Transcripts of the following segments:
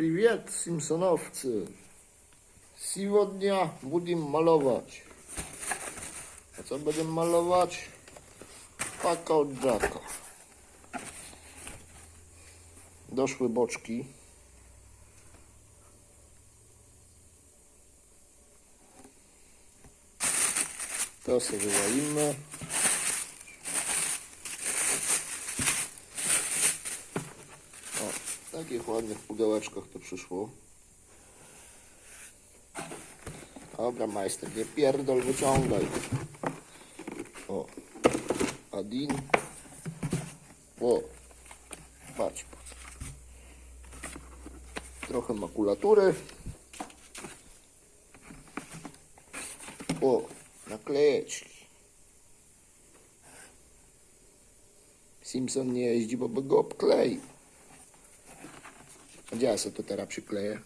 Привет, Симпсоновцы! Сегодня будем маловать. A co będziemy malować? Paka od Jacka. Doszły boczki. To sobie wywalimy. Takich ładnych pudełeczkach to przyszło. Dobra, majster, nie pierdol, wyciągaj. O, Adin. O, patrz. Trochę makulatury. O, naklejeczki. Simpson nie jeździ, bo by go obklei. Gdzie ja to teraz przykleję?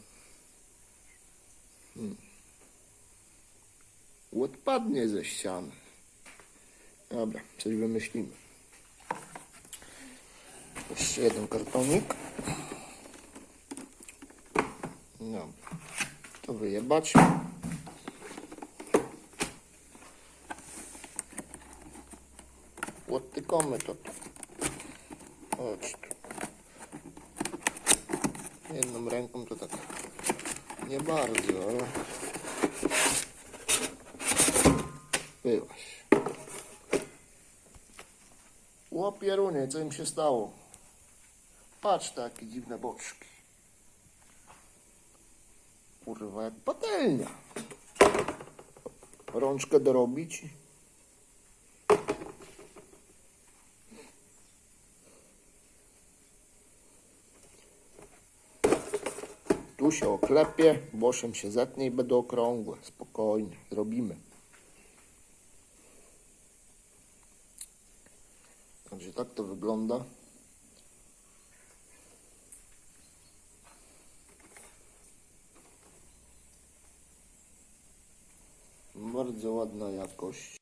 Hmm. Odpadnie ze ściany. Dobra, coś wymyślimy. Jeszcze jeden kartonik. Dobra. To wyjebać. Odtykamy to. Chodź tu. Jedną ręką to tak nie bardzo, ale byłaś. Łopierunie, co im się stało? Patrz takie dziwne boczki. Kurwa, jak patelnia. Rączkę dorobić. Tu się oklepie, boszem się zetnie i będą okrągłe. Spokojnie, zrobimy. Także tak to wygląda. Bardzo ładna jakość.